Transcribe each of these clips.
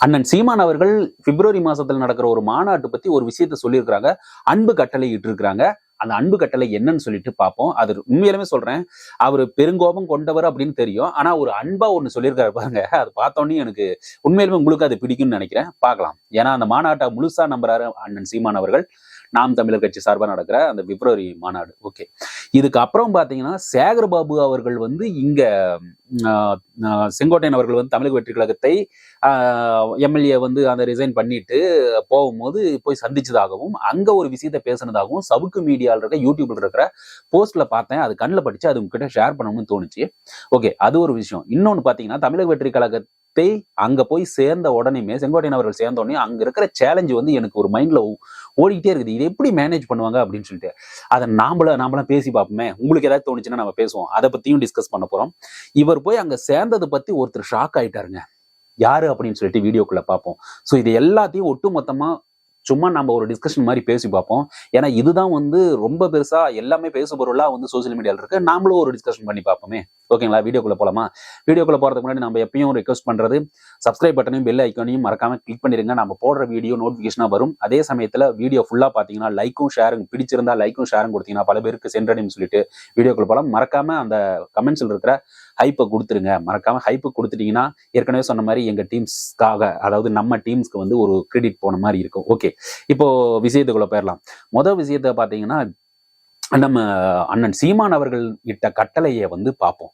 அண்ணன் சீமான் அவர்கள் பிப்ரவரி மாசத்துல நடக்கிற ஒரு மாநாட்டு பத்தி ஒரு விஷயத்த சொல்லியிருக்கிறாங்க. அன்பு கட்டளை இட்டிருக்கிறாங்க அந்த அன்பு கட்டளை என்னன்னு சொல்லிட்டு பார்ப்போம். அது உண்மையிலுமே சொல்றேன். அவர் பெருங்கோபம் கொண்டவர் அப்படின்னு தெரியும். ஆனா ஒரு அன்பா ஒண்ணு சொல்லியிருக்காரு பாருங்க. அது பார்த்தோன்னே எனக்கு உண்மையிலுமே உங்களுக்கு அது பிடிக்கும்னு நினைக்கிறேன். பார்க்கலாம். ஏன்னா அந்த மாநாட்டை முழுசா நம்புறாரு அண்ணன் சீமான் அவர்கள். நாம் தமிழர் கட்சி சார்பாக நடக்கிற அந்த பிப்ரவரி மாநாடு. ஓகே இதுக்கு அப்புறம் பார்த்தீங்கன்னா சேகர் பாபு அவர்கள் வந்து இங்க செங்கோட்டையன் அவர்கள் வந்து தமிழக வெற்றி கழகத்தை எம்எல்ஏ வந்து அந்த ரிசைன் பண்ணிட்டு போகும்போது போய் சந்திச்சதாகவும் அங்க ஒரு விஷயத்தை பேசுனதாகவும் சவுக்கு மீடியாவில் இருக்க யூடியூப்ல இருக்கிற போஸ்ட்ல பார்த்தேன். அது கண்ணில் படிச்சு அது உங்ககிட்ட ஷேர் பண்ணணும்னு தோணுச்சு. ஓகே அது ஒரு விஷயம். இன்னொன்னு பாத்தீங்கன்னா தமிழக வெற்றி கழகத்தை அங்க போய் சேர்ந்த உடனேமே செங்கோட்டையன் அவர்கள் சேர்ந்த உடனே அங்க இருக்கிற சேலஞ்சு வந்து எனக்கு ஒரு மைண்ட்ல ஓடிக்கிட்டே இருக்குது. இது எப்படி மேனேஜ் பண்ணுவாங்க அப்படின்னு சொல்லிட்டு அதை நாமள நாமளாம் பேசி பார்ப்போமே. உங்களுக்கு ஏதாவது தோணுச்சுன்னா நம்ம பேசுவோம். அதை பத்தியும் டிஸ்கஸ் பண்ண போறோம். இவர் போய் அங்க சேர்ந்ததை பத்தி ஒருத்தர் ஷாக் ஆயிட்டாருங்க. யாரு அப்படின்னு சொல்லிட்டு வீடியோக்குள்ள பார்ப்போம். ஸோ இது எல்லாத்தையும் ஒட்டு மொத்தமா சும்மா நம்ம ஒரு டிஸ்கஷன் மாதிரி பேசி பார்ப்போம். ஏன்னா இதுதான் வந்து ரொம்ப பெருசா எல்லாமே பேச பொருளாக வந்து சோசியல் மீடியாவில் இருக்கு. நாமளும் ஒரு டிஸ்கஷன் பண்ணி பார்ப்போமே. ஓகேங்களா வீடியோக்குள்ள போலாமா? வீடியோக்குள்ள போறதுக்கு முன்னாடி நம்ம எப்பயும் ரெக்வஸ்ட் பண்றது சப்ஸ்கிரைப் பட்டனையும் பெல் ஐக்கானையும் மறக்காம கிளிக் பண்ணிருங்க. நம்ம போடுற வீடியோ நோட்டிபிகேஷனா வரும். அதே சமயத்துல வீடியோ ஃபுல்லா பாத்தீங்கன்னா லைக்கும் ஷேரும் பிடிச்சிருந்தா லைக்கும் ஷேரும் கொடுத்தீங்கன்னா பல பேருக்கு சென்றடையும் சொல்லிட்டு வீடியோக்குள்ள போலாம். மறக்காம அந்த கமெண்ட்ஸ்ல இருக்கிற ஹைப்பை கொடுத்துருங்க. மறக்காம ஹைப்பு கொடுத்துட்டீங்கன்னா ஏற்கனவே சொன்ன மாதிரி எங்க டீம்ஸ்க்காக அதாவது நம்ம டீம்ஸ்க்கு வந்து ஒரு கிரெடிட் போன மாதிரி இருக்கும். ஓகே இப்போ விஷயத்துக்குள்ள போயிடலாம் முதல் விஷயத்தை பார்த்தீங்கன்னா நம்ம அண்ணன் சீமான் அவர்கள் இட்ட கட்டளையை வந்து பார்ப்போம்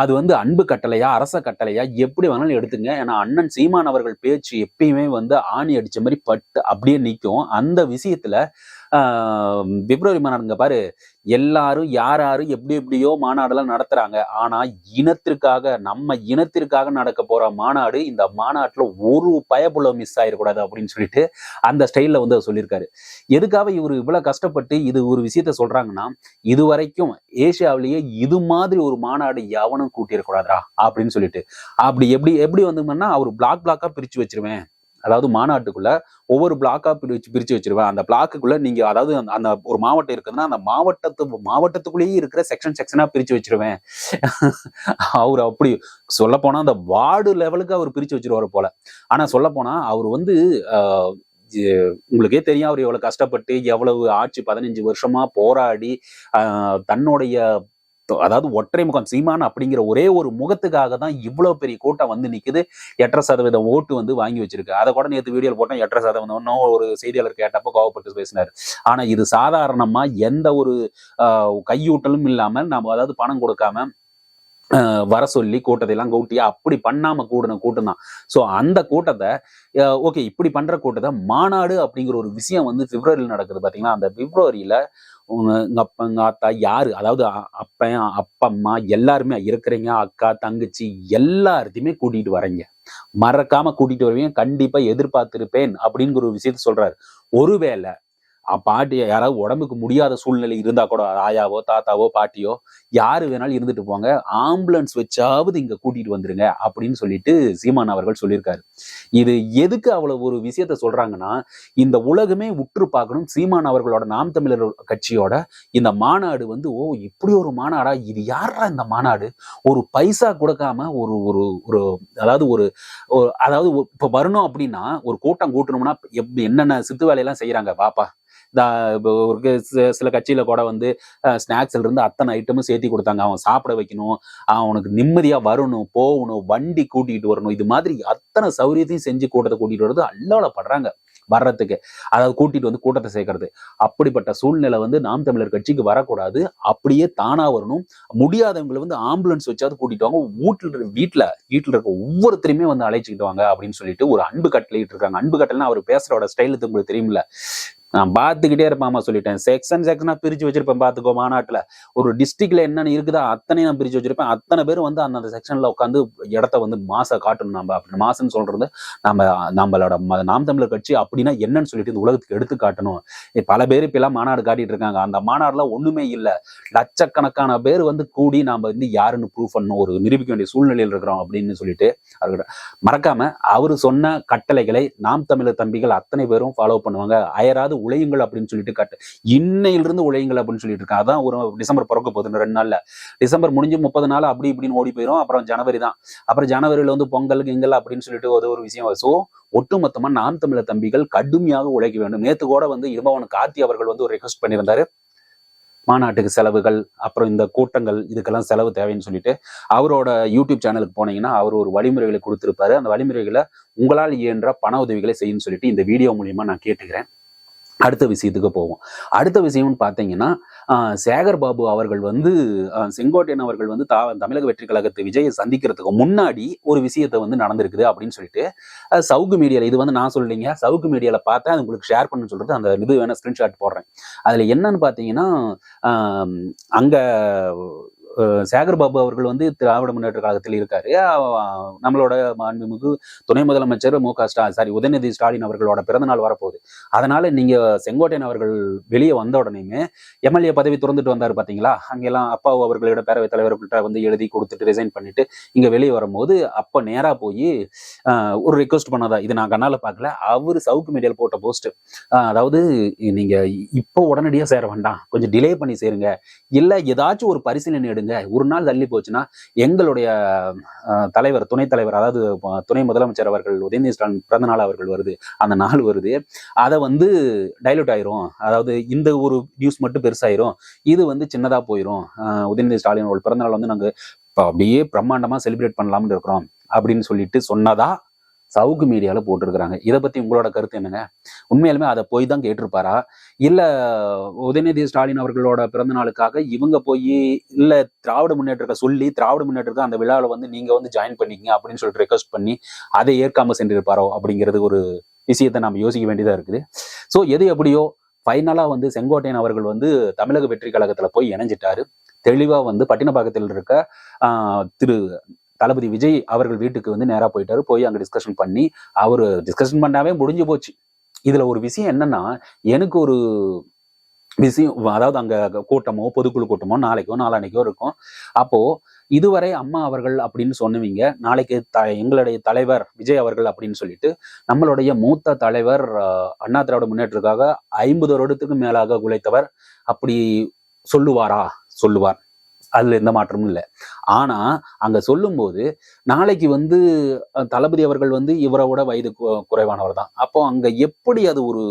அது வந்து அன்பு கட்டளையா அரச கட்டளையா எப்படி வேணாலும் எடுத்துங்க. ஏன்னா அண்ணன் சீமான் அவர்கள் பேச்சு எப்பயுமே வந்து ஆணி அடிச்ச மாதிரி பட்டு அப்படியே நிற்கும் அந்த விஷயத்துல பிப்ரவரி மாநாடுங்க பாரு எல்லாரும் யார் யாரு எப்படி எப்படியோ மாநாடெல்லாம் நடத்துறாங்க. ஆனா இனத்திற்காக நம்ம இனத்திற்காக நடக்க போற மாநாடு இந்த மாநாட்டுல ஒரு பயப்புள்ள மிஸ் ஆயிடக்கூடாது அப்படின்னு சொல்லிட்டு அந்த ஸ்டைல்ல வந்து அவர் சொல்லியிருக்காரு. எதுக்காக இவர் இவ்வளவு கஷ்டப்பட்டு இது ஒரு விஷயத்த சொல்றாங்கன்னா இது வரைக்கும் ஏசியாவிலேயே இது மாதிரி ஒரு மாநாடு எவனும் கூட்டியிருக்கூடாதா அப்படின்னு சொல்லிட்டு. அப்படி எப்படி எப்படி வந்தோம்னா அவர் பிளாக் பிளாக்கா பிரிச்சு வச்சிருவேன். அதாவது மாநாட்டுக்குள்ள ஒவ்வொரு பிளாக்கா பிரிச்சு பிரிச்சு வச்சிருவேன். அந்த பிளாக்குக்குள்ள நீங்க அதாவது அந்த- அந்த ஒரு மாவட்டம் இருக்குதுன்னா அந்த மாவட்டத்து மாவட்டத்துக்குள்ளேயே இருக்கிற செக்ஷன் செக்ஷனா பிரிச்சு வச்சிருவேன். அவர் அப்படி சொல்ல போனா அந்த வார்டு லெவலுக்கு அவர் பிரிச்சு வச்சிருவாரு போல. ஆனா சொல்ல போனா அவர் வந்து ஆஹ், உங்களுக்கே தெரியும் அவர் எவ்வளவு கஷ்டப்பட்டு எவ்வளவு ஆட்சி பதினஞ்சு வருஷமா போராடி தன்னுடைய அதாவது ஒற்றை முகம் சீமான் அப்படிங்கிற ஒரே ஒரு முகத்துக்காக தான் இவ்வளவு பெரிய கூட்டம் வந்து நிக்குது. எட்டரை சதவீதம் ஓட்டு வந்து வாங்கி வச்சிருக்கு. அதை கூட நேற்று வீடியோ போட்டோம். எட்டரை சதவீதம். ஒரு செய்தியாளர் கேட்டப்போ கோவப்பட்டு பேசினார். ஆனா இது சாதாரணமா எந்த ஒரு கையூட்டலும் இல்லாம நம்ம அதாவது பணம் கொடுக்காம ஆஹ், வர சொல்லி கூட்டத்தை எல்லாம் கூட்டி அப்படி பண்ணாம கூடின கூட்டம் தான். ஸோ அந்த கூட்டத்தை ஓகே இப்படி பண்ற கூட்டத்தை மாநாடு அப்படிங்கிற ஒரு விஷயம் வந்து பிப்ரவரியில் நடக்குது. பாத்தீங்களா? அந்த பிப்ரவரியில உங்க அப்பன் அப்பா எங்க யாரு? அதாவது அ- அப்பன் அப்பா அம்மா எல்லாருமே இருக்கிறீங்க அக்கா தங்கச்சி எல்லாத்தையுமே கூட்டிட்டு வரீங்க. மறக்காம கூட்டிட்டு வருவீங்க. கண்டிப்பா எதிர்பார்த்திருப்பேன் அப்படிங்கிற ஒரு விஷயத்த சொல்றாரு. ஒருவேளை பாட்டி யாராவது உடம்புக்கு முடியாத சூழ்நிலை இருந்தா கூட ஆயாவோ தாத்தாவோ பாட்டியோ யாரு வேணாலும் இருந்துட்டு போங்க. ஆம்புலன்ஸ் வச்சாவது இங்க கூட்டிட்டு வந்துருங்க அப்படின்னு சொல்லிட்டு சீமான் அவர்கள் சொல்லியிருக்காரு. இது எதுக்கு அவ்வளவு ஒரு விஷயத்த சொல்றாங்கன்னா இந்த உலகமே உற்று பார்க்கணும். சீமான் அவர்களோட நாம் தமிழர் கட்சியோட இந்த மாநாடு வந்து ஓ இப்படி ஒரு மாநாடா? இது யாரா இந்த மாநாடு? ஒரு பைசா கொடுக்காம ஒரு ஒரு ஒரு அதாவது ஒரு அதாவது இப்ப வரணும் அப்படின்னா ஒரு கூட்டம் கூட்டணும்னா என்னென்ன சித்து வேலையெல்லாம் செய்யறாங்க பாப்பா ஒரு சில கட்சியில கூட வந்து ஸ்நாக்ஸ்ல இருந்து அத்தனை ஐட்டமும் சேர்த்தி கொடுத்தாங்க. அவன் சாப்பிட வைக்கணும். அவனுக்கு நிம்மதியா வரணும் போகணும் வண்டி கூட்டிட்டு வரணும். இது மாதிரி அத்தனை சௌரியத்தையும் செஞ்சு கூட்டத்தை கூட்டிட்டு வர்றது படுறாங்க வர்றதுக்கு. அதாவது கூட்டிட்டு வந்து கூட்டத்தை சேர்க்கறது. அப்படிப்பட்ட சூழ்நிலை வந்து நாம் தமிழர் கட்சிக்கு வரக்கூடாது. அப்படியே தானா வரணும். முடியாதவங்களை வந்து ஆம்புலன்ஸ் வச்சாவது கூட்டிட்டு வாங்க. வீட்டில் இருக்க- வீட்டில் வீட்டில் இருக்க ஒவ்வொருத்தரையுமே வந்து அழைச்சிக்கிட்டு வாங்க அப்படின்னு சொல்லிட்டு ஒரு அன்பு கட்டளையிட்டு இருக்காங்க. அன்பு கட்டளைன்னா அவர் பேசுறோட ஸ்டைலுக்கு உங்களுக்கு தெரியும்ல. நான் பார்த்துக்கிட்டே இருப்பாமா சொல்லிட்டேன். செக்ஷன் செக்ஷனா பிரிச்சு வச்சிருப்பேன் பார்த்துக்கோ மாநாட்டில். ஒரு டிஸ்ட்ரிக்ட்ல என்னென்ன இருக்குதோ அத்தனை நான் பிரிச்சு வச்சிருப்பேன். அத்தனை பேர் வந்து அந்தந்த செக்ஷன்ல உட்காந்து இடத்த வந்து மாச காட்டணும். நம்ம அப்படி மாசம்னு சொல்றது நம்ம நம்மளோட நாம் தமிழர் கட்சி அப்படின்னா என்னன்னு சொல்லிட்டு இந்த உலகத்துக்கு எடுத்து காட்டணும். பல பேர் இப்பெல்லாம் மாநாடு காட்டிட்டு இருக்காங்க. அந்த மாநாடுல ஒண்ணுமே இல்லை. லட்சக்கணக்கான பேர் வந்து கூடி நாம வந்து யாருன்னு ப்ரூவ் பண்ணணும். ஒரு நிரூபிக்க வேண்டிய சூழ்நிலையில் இருக்கிறோம் அப்படின்னு சொல்லிட்டு அவர்கிட்ட. மறக்காம அவர் சொன்ன கட்டளைகளை நாம் தமிழர் தம்பிகள் அத்தனை பேரும் ஃபாலோ பண்ணுவாங்க. அயராது உழையுங்கள் அப்படின்னு சொல்லிட்டு காட்டு. இன்னையிலிருந்து உழையுங்கள் அப்படின்னு சொல்லிட்டு இருக்கேன் அதான் ஒரு டிசம்பர் பிறக்க போகுது ரெண்டு நாள்ல. டிசம்பர் முடிஞ்சு முப்பது நாள் அப்படி இப்படின்னு ஓடி போயிடும் அப்புறம் ஜனவரி தான். அப்புறம் ஜனவரியில வந்து பொங்கல் கிங்கல் அப்படின்னு சொல்லிட்டு ஒரு ஒரு விஷயம். ஸோ ஒட்டுமொத்தமா நாம் தமிழர் தம்பிகள் கடுமையாக உழைக்க வேண்டும். நேத்து கூட வந்து இடும்பவன் கார்த்தி அவர்கள் வந்து ஒரு ரெக்வஸ்ட் பண்ணியிருந்தாரு. மாநாட்டுக்கு செலவுகள் அப்புறம் இந்த கூட்டங்கள் இதுக்கெல்லாம் செலவு தேவைன்னு சொல்லிட்டு. அவரோட யூடியூப் சேனலுக்கு போனீங்கன்னா அவர் ஒரு வழிமுறைகளை கொடுத்துருப்பாரு. அந்த வழிமுறைகளை உங்களால் இயன்ற பண உதவிகளை செய்யுன்னு சொல்லிட்டு இந்த வீடியோ மூலியமா நான் கேட்டுக்கிறேன். அடுத்த விஷயத்துக்கு போவோம். அடுத்த விஷயம்னு பார்த்தீங்கன்னா சேகர் பாபு அவர்கள் வந்து செங்கோட்டையன் அவர்கள் வந்து தா தமிழக வெற்றி கழகத்தை விஜயை சந்திக்கிறதுக்கு முன்னாடி ஒரு விஷயத்த வந்து நடந்திருக்குது அப்படின்னு சொல்லிட்டு சவுக்கு மீடியாவில் இது வந்து நான் சொல்லிங்க சவுக்கு மீடியாவில் பார்த்தேன் அது உங்களுக்கு ஷேர் பண்ணு சொல்றது அந்த இது வேணா ஸ்கிரீன்ஷாட் போடுறேன். அதில் என்னன்னு பார்த்தீங்கன்னா அங்கே சேகர் பாபு அவர்கள் வந்து திராவிட முன்னேற்ற கழகத்தில் இருக்காரு. நம்மளோட மாண்புமிகு துணை முதலமைச்சர் மு க ஸ்டா சாரி உதயநிதி ஸ்டாலின் அவர்களோட பிறந்தநாள் வரப்போகுது. அதனால நீங்க செங்கோட்டையன் அவர்கள் வெளியே வந்த உடனேயுமே எம்எல்ஏ பதவி திறந்துட்டு வந்தாரு பாத்தீங்களா? அங்கெல்லாம் அப்பா அவர்களோட பேரவைத் தலைவர்கள்ட்ட வந்து எழுதி கொடுத்துட்டு ரிசைன் பண்ணிட்டு இங்க வெளியே வரும்போது அப்ப நேரா போய் ஒரு ரிக்வஸ்ட் பண்ணதா இது நான் கண்ணால பார்க்கல அவர் சவுக்கு மீடியாவில் போட்ட போஸ்ட் அதாவது நீங்க இப்போ உடனடியா சேர வேண்டாம். கொஞ்சம் டிலே பண்ணி சேருங்க. இல்ல ஏதாச்சும் ஒரு பரிசீலனை எடுங்க. ஒரு நாள் தள்ளி போச்சுன்னா எங்களுடைய தலைவர் துணைத் தலைவர் அதாவது துணை முதலமைச்சர் அவர்கள் உதயநிதி ஸ்டாலின் பிறந்த நாள் அவர்கள் வருது. அந்த நாள் வருது. அதை வந்து டைலூட் ஆயிரும். அதாவது இந்த ஒரு நியூஸ் மட்டும் பெருசாயிரும். இது வந்து சின்னதா போயிரும். உதயநிதி ஸ்டாலின் அவர்கள் பிறந்த நாள் வந்து நாங்கள் இப்போ அப்படியே பிரம்மாண்டமா செலிப்ரேட் பண்ணலாம்னு இருக்கிறோம். அப்படின்னு சொல்லிட்டு சொன்னதா சவுக்கு மீடியால போட்டிருக்கிறாங்க. இதை பத்தி உங்களோட கருத்து என்னங்க? உண்மையிலுமே அதை போய் தான் கேட்டிருப்பாரா? இல்லை உதயநிதி ஸ்டாலின் அவர்களோட பிறந்த நாளுக்காக இவங்க போய் இல்ல திராவிட முன்னேற்றத்தை சொல்லி திராவிட முன்னேற்றத்தை அந்த விழாவில் வந்து நீங்க வந்து ஜாயின் பண்ணிக்கங்க அப்படின்னு சொல்லிட்டு ரெக்வஸ்ட் பண்ணி அதை ஏற்காம சென்றிருப்பாரோ அப்படிங்கிறது ஒரு விஷயத்தை நம்ம யோசிக்க வேண்டியதா இருக்குது. ஸோ எது எப்படியோ ஃபைனலா வந்து செங்கோட்டையன் அவர்கள் வந்து தமிழக வெற்றி கழகத்துல போய் இணைஞ்சிட்டாரு. தெளிவா வந்து பட்டினப்பாக்கத்தில் இருக்க ஆஹ், திரு தளபதி விஜய் அவர்கள் வீட்டுக்கு வந்து நேராக போயிட்டாரு. போய் அங்கே டிஸ்கஷன் பண்ணி அவர் டிஸ்கஷன் பண்ணாவே முடிஞ்சு போச்சு. இதுல ஒரு விஷயம் என்னன்னா எனக்கு ஒரு விஷயம் அதாவது அங்க கூட்டமோ பொதுக்குழு கூட்டமோ நாளைக்கோ நாளானைக்கோ இருக்கும். அப்போ இதுவரை அம்மா அவர்கள் அப்படின்னு சொன்னவங்க நாளைக்கு த எங்களுடைய தலைவர் விஜய் அவர்கள் அப்படின்னு சொல்லிட்டு நம்மளுடைய மூத்த தலைவர் அண்ணா திராவிட முன்னேற்றத்துக்காக ஐம்பது வருடத்துக்கு மேலாக உழைத்தவர் அப்படி சொல்லுவாரா? சொல்லுவார். அதுல எந்த மாற்றமும் இல்லை. ஆனா அங்க சொல்லும்போது நாளைக்கு வந்து அஹ், தளபதி அவர்கள் வந்து இவரோட வயது கு- குறைவானவர் தான். அப்போ அங்க எப்படி அது ஒரு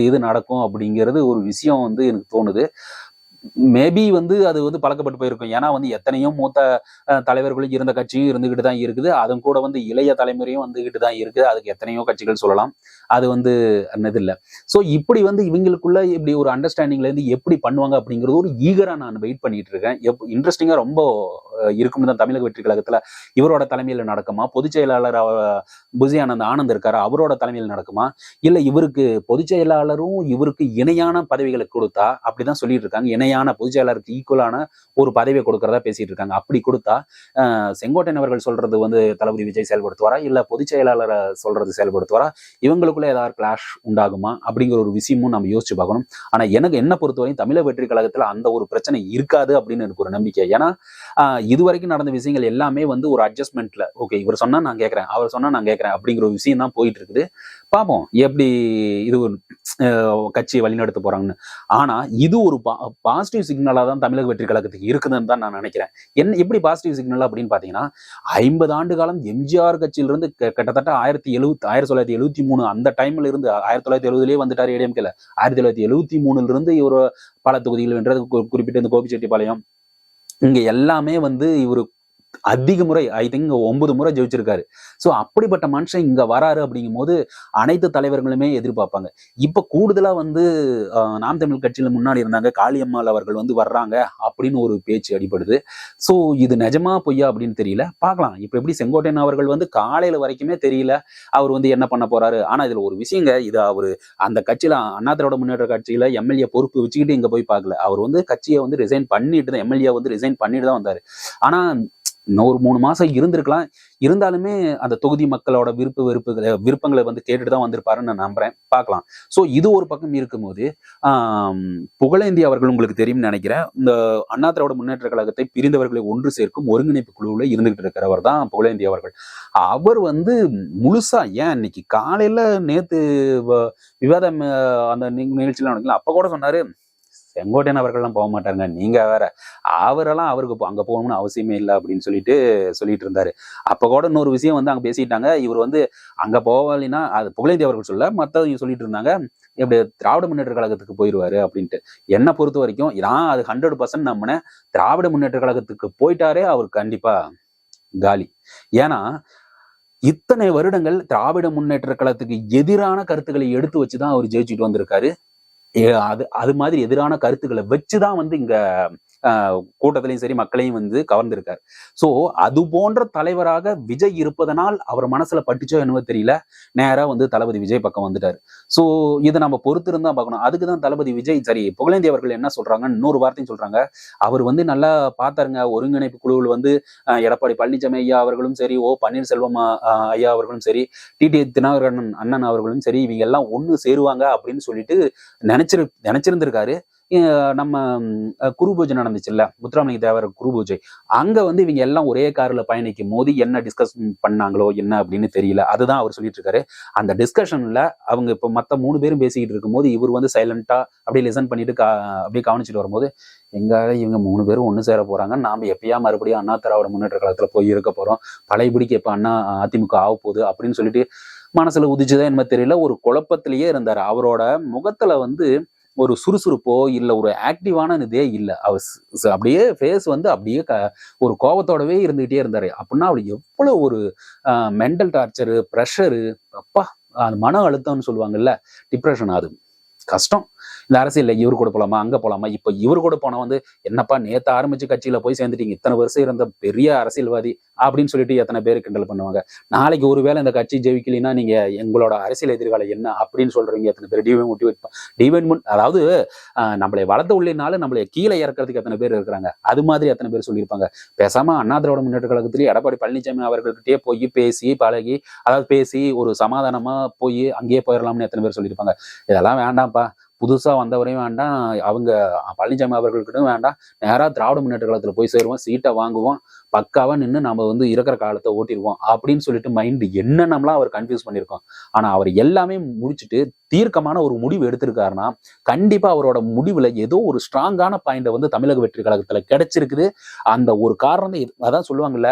இது நடக்கும் அப்படிங்கிறது ஒரு விஷயம் வந்து எனக்கு தோணுது. மேபி வந்து அது வந்து பழக்கப்பட்டு போயிருக்கும். ஏன்னா வந்து எத்தனையோ மூத்த தலைவர்களும் இருந்த கட்சியும் இருந்துகிட்டு தான் இருக்குது. அதுவும் கூட வந்து இளைய தலைமுறையும் வந்துகிட்டு தான் இருக்குது. அதுக்கு எத்தனையோ கட்சிகள் சொல்லலாம். அது வந்து இது இல்லை ஸோ இப்படி வந்து இவங்களுக்குள்ள இப்படி ஒரு அண்டர்ஸ்டாண்டிங்ல இருந்து எப்படி பண்ணுவாங்க அப்படிங்கிறது ஒரு ஈகரா நான் வெயிட் பண்ணிட்டு இருக்கேன். எப் இன்ட்ரெஸ்டிங்கா ரொம்ப இருக்கும்னு தான் தமிழக வெற்றி கழகத்துல இவரோட தலைமையில் நடக்குமா? பொதுச் செயலாளர் அவ- ஆனந்த் இருக்காரு? அவரோட தலைமையில் நடக்குமா? இல்ல இவருக்கு பொதுச் செயலாளரும் இவருக்கு இணையான பதவிகளை கொடுத்தா? அப்படிதான் சொல்லிட்டு இருக்காங்க. இணையான பொதுச்செயலாளருக்கு ஈக்குவலான ஒரு பதவியை கொடுக்கறதா பேசிட்டு இருக்காங்க. அப்படி கொடுத்தா செங்கோட்டையன் அவர்கள் சொல்றது வந்து தளபதி விஜய் செயல்படுத்துவாரா? இல்ல பொதுச் செயலாளரை சொல்றது செயல்படுத்துவாரா? இவங்களுக்குள்ள ஏதாவது கிளாஷ் உண்டாகுமா? அப்படிங்கிற ஒரு விஷயமும் நம்ம யோசிச்சு பார்க்கணும். ஆனா எனக்கு என்ன பொறுத்தவரையும் தமிழக வெற்றி கழகத்துல அந்த ஒரு பிரச்சனை இருக்காது அப்படின்னு எனக்கு ஒரு நம்பிக்கை. ஏன்னா ஆஹ் இதுவரைக்கும் நடந்த விஷயங்கள் எல்லாமே வந்து ஒரு அட்ஜஸ்ட்மெண்ட்ல ஓகே இவர் சொன்னா நான் கேட்கறேன் அவர் சொன்னா நான் கேட்கறேன் அப்படிங்கிற ஒரு விஷயம் தான் போயிட்டு இருக்குது. பார்ப்போம் எப்படி இது ஒரு, ஆஹ் கட்சியை வழிநடத்த போறாங்கன்னு. ஆனா இது ஒரு பாசிட்டிவ் சிக்னலா தான் தமிழக வெற்றி கழகத்துக்கு இருக்குதுன்னு தான் நான் நினைக்கிறேன். என்ன எப்படி பாசிட்டிவ் சிக்னல் அப்படின்னு பாத்தீங்கன்னா ஐம்பது ஆண்டு காலம் எம்ஜிஆர் கட்சியிலிருந்து கிட்டத்தட்ட ஆயிரத்தி எழுபத்தி ஆயிரத்தி தொள்ளாயிரத்தி எழுபத்தி மூணு அந்த டைம்ல இருந்து ஆயிரத்தி தொள்ளாயிரத்தி எழுபதுலேயே வந்துட்டார் ஏடிஎம்கேல ஆயிரத்தி தொள்ளாயிரத்தி எழுபத்தி மூணுல இருந்து இவர் பல தொகுதிகள் வென்றது குறிப்பிட்ட இந்த கோபிச்செட்டிப்பாளையம். இங்க எல்லாமே வந்து இவரு அதிக முறை ஐ திங்க் ஒன்பது முறை ஜெயிச்சிருக்காரு. ஸோ அப்படிப்பட்ட மனுஷன் இங்கே வராரு அப்படிங்கும் போது அனைத்து தலைவர்களுமே எதிர்பார்ப்பாங்க. இப்போ கூடுதலாக வந்து நாம் தமிழ் கட்சியில் முன்னாடி இருந்தாங்க. காளியம்மாள் அவர்கள் வந்து வர்றாங்க அப்படின்னு ஒரு பேச்சு அடிபடுது. ஸோ இது நிஜமா பொய்யா அப்படின்னு தெரியல. பார்க்கலாம். இப்போ எப்படி செங்கோட்டையன் அவர்கள் வந்து காலையில் வரைக்குமே தெரியல. அவர் வந்து என்ன பண்ண போறாரு? ஆனால் இதில் ஒரு விஷயங்க. இது அவர் அந்த கட்சியில் அண்ணா திராவிட முன்னேற்ற கட்சியில் எம்எல்ஏ பொறுப்பு வச்சுக்கிட்டு இங்கே போய் பார்க்கல. அவர் வந்து கட்சியை வந்து ரிசைன் பண்ணிட்டு தான் எம்எல்ஏ வந்து ரிசைன் பண்ணிட்டு தான் வந்தார். ஆனால் ஒரு மூணு மாசம் இருந்திருக்கலாம். இருந்தாலுமே அந்த தொகுதி மக்களோட விருப்ப வெறுப்புகளை விருப்பங்களை வந்து கேட்டுட்டு தான் வந்திருப்பாருன்னு நான் நம்புறேன். பார்க்கலாம். ஸோ இது ஒரு பக்கம் இருக்கும்போது புகழேந்தி அவர்கள் உங்களுக்கு தெரியும்னு நினைக்கிறேன். இந்த அண்ணா திராவிட முன்னேற்ற கழகத்தை பிரிந்தவர்களை ஒன்று சேர்க்கும் ஒருங்கிணைப்பு குழுவில் இருந்துகிட்டு இருக்கிறவர் தான் புகழேந்தி அவர்கள். அவர் வந்து முழுசா ஏன் இன்னைக்கு காலையில நேத்து வ- விவாதம் அந்த நிக- நடக்கல அப்ப கூட சொன்னாரு செங்கோட்டையன் அவர்கள்லாம் போக மாட்டாருங்க நீங்க வேற அவரெல்லாம் அவருக்கு அங்க போகணும்னு அவசியமே இல்லை அப்படின்னு சொல்லிட்டு சொல்லிட்டு இருந்தாரு. அப்ப கூட இன்னொரு விஷயம் வந்து அங்க பேசிட்டாங்க. இவர் வந்து அங்க போகலைன்னா அது புகழேந்தி அவர்கள் சொல்ல மத்தவங்க சொல்லிட்டு இருந்தாங்க. இப்படி திராவிட முன்னேற்ற கழகத்துக்கு போயிடுவாரு அப்படின்ட்டு. என்னை பொறுத்த வரைக்கும் நான் அது ஹண்ட்ரட் பர்சன்ட் நம்பினேன். திராவிட முன்னேற்ற கழகத்துக்கு போயிட்டாரே அவர் கண்டிப்பா காலி. ஏன்னா இத்தனை வருடங்கள் திராவிட முன்னேற்ற கழகத்துக்கு எதிரான கருத்துக்களை எடுத்து வச்சுதான் அவர் ஜெயிச்சுட்டு வந்திருக்காரு. அது அது மாதிரி எதிரான கருத்துக்களை வச்சுதான் வந்து இங்க கூட்டத்திலையும் சரி மக்களையும் வந்து கவர்ந்திருக்காரு. சோ அது போன்ற தலைவராக விஜய் இருப்பதனால் அவர் மனசுல பட்டுச்சோ என்னவோ தெரியல. நேரா வந்து தளபதி விஜய் பக்கம் வந்துட்டாரு. சோ இதை நம்ம பொறுத்து இருந்தா பார்க்கணும். அதுக்கு தான் தளபதி விஜய் சரி புகழேந்தி அவர்கள் என்ன சொல்றாங்க இன்னொரு வார்த்தையும் சொல்றாங்க. அவர் வந்து நல்லா பார்த்தாருங்க. ஒருங்கிணைப்பு குழுவில் வந்து ஆஹ், எடப்பாடி பழனிசாமி ஐயா அவர்களும் சரி ஓ பன்னீர்செல்வம் ஐயா அவர்களும் சரி டிடி தினகரன் அண்ணன் அவர்களும் சரி இவங்க எல்லாம் ஒண்ணு சேருவாங்க அப்படின்னு சொல்லிட்டு நினைச்சிரு நினைச்சிருந்திருக்காரு. நம்ம குரு பூஜை நடந்துச்சுல்ல? முத்துராமலிங்க தேவர் குரு பூஜை. அங்க வந்து இவங்க எல்லாம் ஒரே கார்ல பயணிக்கும் போது என்ன டிஸ்கஸ் பண்ணாங்களோ என்ன அப்படின்னு தெரியல. அதுதான் அவர் சொல்லிட்டு இருக்காரு. அந்த டிஸ்கஷன்ல அவங்க இப்ப மத்த மூணு பேரும் பேசிக்கிட்டு இருக்கும்போது இவர் வந்து சைலண்டா அப்படியே லிசன் பண்ணிட்டு கா அப்படியே கவனிச்சுட்டு வரும்போது எங்க இவங்க மூணு பேரும் ஒண்ணு சேர போறாங்க. நாம எப்பயா மறுபடியும் அண்ணா திராவிட முன்னேற்ற காலத்துல போய் இருக்க போறோம். பழையபடிக்கு எப்ப அண்ணா அதிமுக ஆக போகுது அப்படின்னு சொல்லிட்டு மனசுல உதிச்சுதான் என்ன தெரியல. ஒரு குழப்பத்திலேயே இருந்தார். அவரோட முகத்துல வந்து ஒரு சுறுசுறுப்போ இல்லை ஒரு ஆக்டிவான இதே இல்லை. அவர் அப்படியே ஃபேஸ் வந்து அப்படியே க ஒரு கோபத்தோடவே இருந்துகிட்டே இருந்தார். அப்படின்னா அவர் எவ்வளோ ஒரு மென்டல் டார்ச்சரு ப்ரெஷரு அப்பா அந்த மன அழுத்தம்னு சொல்லுவாங்கல்ல டிப்ரெஷன் அது. கஷ்டம். இந்த அரசியல்ல இவர் கூட போலாமா? அங்க போலாமா? இப்ப இவர் கூட போனா வந்து என்னப்பா நேத்து ஆரம்பிச்சு கட்சியில போய் சேர்ந்துட்டீங்க. இத்தனை வருஷம் இருந்த பெரிய அரசியல்வாதி அப்படின்னு சொல்லிட்டு எத்தனை பேர் கிண்டல் பண்ணுவாங்க. நாளைக்கு ஒருவேளை இந்த கட்சி ஜெயிக்கலைன்னா நீங்க எங்களோட அரசியல் எதிர்காலம் என்ன? அப்படின்னு சொல்றீங்க எத்தனை பேர்? டிவை மோட்டிவேட் டிவைன்மெண்ட் முன் அதாவது நம்மளை வளர்த்த உள்ளினாலும் நம்மளை கீழே இறக்கிறதுக்கு எத்தனை பேர் இருக்கிறாங்க? அது மாதிரி எத்தனை பேர் சொல்லியிருப்பாங்க. பேசாம அண்ணா திராவிட முன்னேற்ற கழகத்திலேயே எடப்பாடி பழனிசாமி அவர்கள்கிட்டயே போய் பேசி பழகி அதாவது பேசி ஒரு சமாதானமா போய் அங்கேயே போயிடலாம்னு எத்தனை பேர் சொல்லியிருப்பாங்க. இதெல்லாம் வேண்டாம்ப்பா. புதுசாக வந்தவரையும் வேண்டாம். அவங்க பழனிசாமி அவர்கள்கிட்டும் வேண்டாம். நேராக திராவிட முன்னேற்ற காலத்தில் போய் சேருவோம் சீட்டை வாங்குவோம் பக்காவாக நின்று நம்ம வந்து இருக்கிற காலத்தை ஓட்டிடுவோம் அப்படின்னு சொல்லிட்டு மைண்ட் என்னென்னலாம் அவர் கன்ஃபியூஸ் பண்ணியிருக்கோம். ஆனால் அவர் எல்லாமே முடிச்சுட்டு தீர்க்கமான ஒரு முடிவு எடுத்திருக்காருன்னா கண்டிப்பாக அவரோட முடிவில் ஏதோ ஒரு ஸ்ட்ராங்கான பாயிண்டை வந்து தமிழக வெற்றி கழகத்தில் கிடைச்சிருக்குது. அந்த ஒரு காரணம் அதான் சொல்லுவாங்கல்ல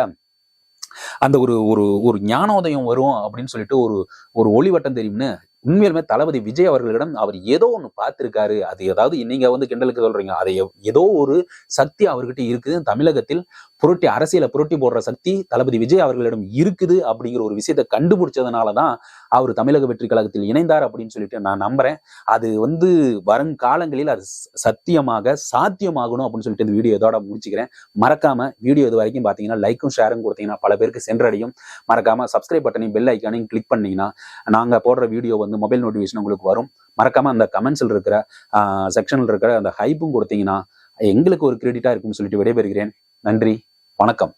அந்த ஒரு ஒரு ஒரு ஞானோதயம் வரும் அப்படின்னு சொல்லிட்டு ஒரு ஒரு ஒளிவட்டம் தெரியும்னு உண்மையிலுமே தளபதி விஜய் அவர்களிடம் அவர் ஏதோ ஒன்று பார்த்திருக்காரு. அது ஏதாவது நீங்க வந்து கிண்டலுக்கு சொல்றீங்க. அதை ஏதோ ஒரு சக்தி அவர்கிட்ட இருக்குது. தமிழகத்தில் புரட்டி அரசியல புரட்டி போடுற சக்தி தளபதி விஜய் அவர்களிடம் இருக்குது அப்படிங்கிற ஒரு விஷயத்தை கண்டுபிடிச்சதுனால தான் அவர் தமிழக வெற்றி கழகத்தில் இணைந்தார் அப்படின்னு சொல்லிட்டு நான் நம்புறேன். அது வந்து வருங்காலங்களில் அது சத்தியமாக சாத்தியமாகணும் அப்படின்னு சொல்லிட்டு இந்த வீடியோ இதோட முடிச்சுக்கிறேன். மறக்காம வீடியோ இது வரைக்கும் பார்த்தீங்கன்னா லைக்கும் ஷேரும் கொடுத்தீங்கன்னா பல பேருக்கு சென்றடையும். மறக்காம சப்ஸ்கிரைப் பட்டனையும் பெல் ஐக்கானையும் கிளிக் பண்ணீங்கன்னா நாங்கள் போடுற வீடியோ வந்து மொபைல் நோட்டிஃபிகேஷன் உங்களுக்கு வரும். மறக்காம அந்த கமெண்ட்ஸில் இருக்கிற செக்ஷனில் இருக்கிற அந்த ஹைப்பும் கொடுத்தீங்கன்னா எங்களுக்கு ஒரு கிரெடிட்டா இருக்கும்னு சொல்லிட்டு விடைபெறுகிறேன். நன்றி. வணக்கம்.